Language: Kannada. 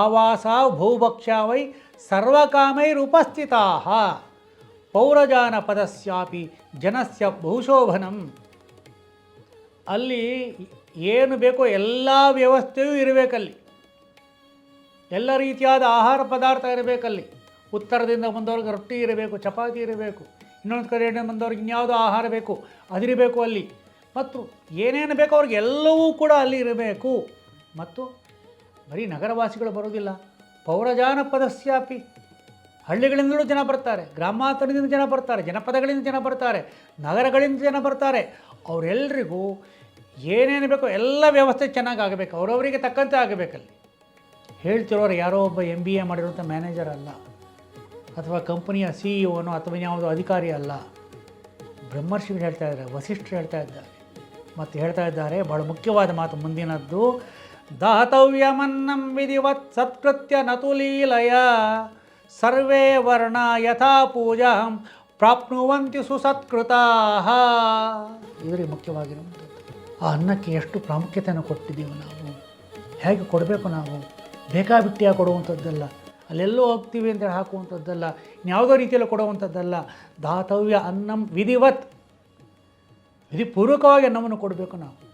ಆವಾಸ ಭೂಭಕ್ಷ ವೈ ಸರ್ವಕಾಮೈರುಪಸ್ಥಿತಾ ಪೌರಜಾನಪದಸ್ಯಾಪಿ ಜನಸ್ಯ ಬಹುಶೋಭನಂ ಅಲ್ಲಿ ಏನು ಬೇಕೋ ಎಲ್ಲ ವ್ಯವಸ್ಥೆಯೂ ಇರಬೇಕಲ್ಲಿ. ಎಲ್ಲ ರೀತಿಯಾದ ಆಹಾರ ಪದಾರ್ಥ ಇರಬೇಕಲ್ಲಿ. ಉತ್ತರದಿಂದ ಬಂದವ್ರಿಗೆ ರೊಟ್ಟಿ ಇರಬೇಕು, ಚಪಾತಿ ಇರಬೇಕು, ಇನ್ನೊಂದು ಕಡೆಯಿಂದ ಬಂದವ್ರಿಗೆ ಇನ್ಯಾವುದೋ ಆಹಾರ ಬೇಕು, ಅದಿರಬೇಕು ಅಲ್ಲಿ. ಮತ್ತು ಏನೇನು ಬೇಕೋ ಅವ್ರಿಗೆ ಎಲ್ಲವೂ ಕೂಡ ಅಲ್ಲಿ ಇರಬೇಕು. ಮತ್ತು ಬರೀ ನಗರವಾಸಿಗಳು ಬರೋದಿಲ್ಲ ಪೌರಜಾನಪದಸ್ಯಾಪಿ. ಹಳ್ಳಿಗಳಿಂದಲೂ ಜನ ಬರ್ತಾರೆ, ಗ್ರಾಮಾಂತರದಿಂದ ಜನ ಬರ್ತಾರೆ, ಜನಪದಗಳಿಂದ ಜನ ಬರ್ತಾರೆ, ನಗರಗಳಿಂದ ಜನ ಬರ್ತಾರೆ. ಅವರೆಲ್ಲರಿಗೂ ಏನೇನು ಬೇಕೋ ಎಲ್ಲ ವ್ಯವಸ್ಥೆ ಚೆನ್ನಾಗಿ ಆಗಬೇಕು, ಅವರವರಿಗೆ ತಕ್ಕಂತೆ ಆಗಬೇಕಲ್ಲಿ ಹೇಳ್ತಿರೋರು ಯಾರೋ ಒಬ್ಬ ಎಂ ಬಿ ಎ ಮಾಡಿರುವಂಥ ಮ್ಯಾನೇಜರ್ ಅಲ್ಲ, ಅಥವಾ ಕಂಪನಿಯ ಸಿ ಇ ಒನೋ ಅಥವಾ ಯಾವುದೋ ಅಧಿಕಾರಿ ಅಲ್ಲ. ಬ್ರಹ್ಮರ್ಷಿಗಳು ಹೇಳ್ತಾ ಇದ್ದಾರೆ, ವಸಿಷ್ಠರು ಹೇಳ್ತಾ ಇದ್ದಾರೆ. ಮತ್ತು ಹೇಳ್ತಾ ಇದ್ದಾರೆ ಭಾಳ ಮುಖ್ಯವಾದ ಮಾತು ಮುಂದಿನದ್ದು ದಾತವ್ಯಮನ್ನಂ ವಿಧಿವತ್ ಸತ್ಕೃತ್ಯ ನತುಲೀಲಯ. ಸರ್ವೇ ವರ್ಣ ಯಥಾ ಪೂಜಾ ಪ್ರಾಪ್ನುವಂತಿ ಸುಸತ್ಕೃತಾ ಇದರಲ್ಲಿ ಮುಖ್ಯವಾಗಿರುವಂಥದ್ದು, ಆ ಅನ್ನಕ್ಕೆ ಎಷ್ಟು ಪ್ರಾಮುಖ್ಯತೆಯನ್ನು ಕೊಟ್ಟಿದ್ದೀವಿ ನಾವು, ಹೇಗೆ ಕೊಡಬೇಕು ನಾವು ಬೇಕಾಬಿಟ್ಟಿಯಾಗಿ ಕೊಡುವಂಥದ್ದಲ್ಲ, ಅಲ್ಲೆಲ್ಲೋ ಹೋಗ್ತೀವಿ ಅಂತ ಹಾಕುವಂಥದ್ದಲ್ಲ, ಇನ್ಯಾವುದೋ ರೀತಿಯಲ್ಲಿ ಕೊಡುವಂಥದ್ದಲ್ಲ, ದಾತವ್ಯ ಅನ್ನಂ ವಿಧಿವತ್, ವಿಧಿಪೂರ್ವಕವಾಗಿ ಅನ್ನವನ್ನು ಕೊಡಬೇಕು ನಾವು.